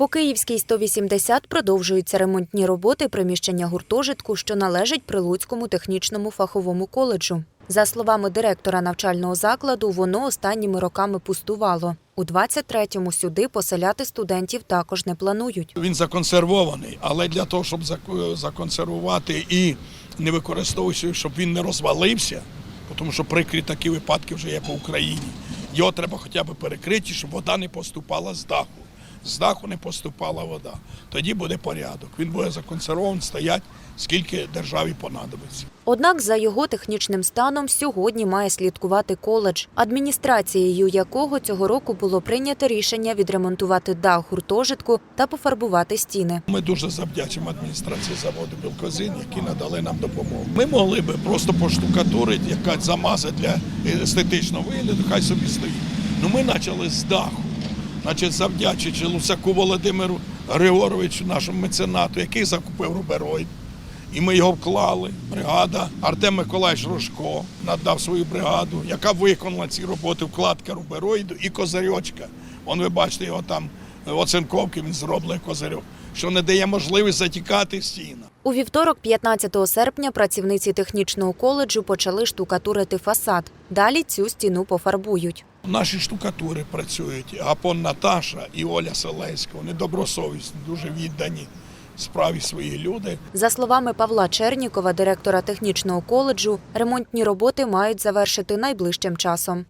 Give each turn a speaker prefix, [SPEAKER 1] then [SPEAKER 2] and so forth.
[SPEAKER 1] По Київській 180 продовжуються ремонтні роботи приміщення гуртожитку, що належить Прилуцькому технічному фаховому коледжу. За словами директора навчального закладу, воно останніми роками пустувало. У 23-му сюди поселяти студентів також не планують.
[SPEAKER 2] Він законсервований, але для того, щоб законсервувати і не використовуючи, щоб він не розвалився, тому що прикрі такі випадки вже є по Україні. Його треба хоча б перекрити, щоб вода не поступала з даху. З даху не поступала вода. Тоді буде порядок. Він буде законсервований, стоять, скільки державі понадобиться.
[SPEAKER 1] Однак за його технічним станом сьогодні має слідкувати коледж, адміністрацією якого цього року було прийнято рішення відремонтувати дах гуртожитку та пофарбувати стіни.
[SPEAKER 2] Ми дуже завдячимо адміністрації заводу Білкозин, які надали нам допомогу. Ми могли би просто поштукатурити, якась замазати для естетичного вигляду, хай собі стоїть. Ну ми почали з даху. Значить, завдячуючи Лусаку Володимиру Григоровичу, нашому меценату, який закупив рубероїд. І ми його вклали. Бригада Артем Миколаївич Рожко надав свою бригаду, яка виконала ці роботи, вкладка рубероїду і козирьочка. Вон ви бачите його там е, оцинковки, він зроблений козирьок, що не дає можливість затікати стіна.
[SPEAKER 1] У вівторок, 15 серпня, працівниці технічного коледжу почали штукатурити фасад. Далі цю стіну пофарбують.
[SPEAKER 2] Наші штукатури працюють. Гапон Наташа і Оля Селеська. Вони добросовісні, дуже віддані справі свої люди.
[SPEAKER 1] За словами Павла Чернікова, директора технічного коледжу, ремонтні роботи мають завершити найближчим часом.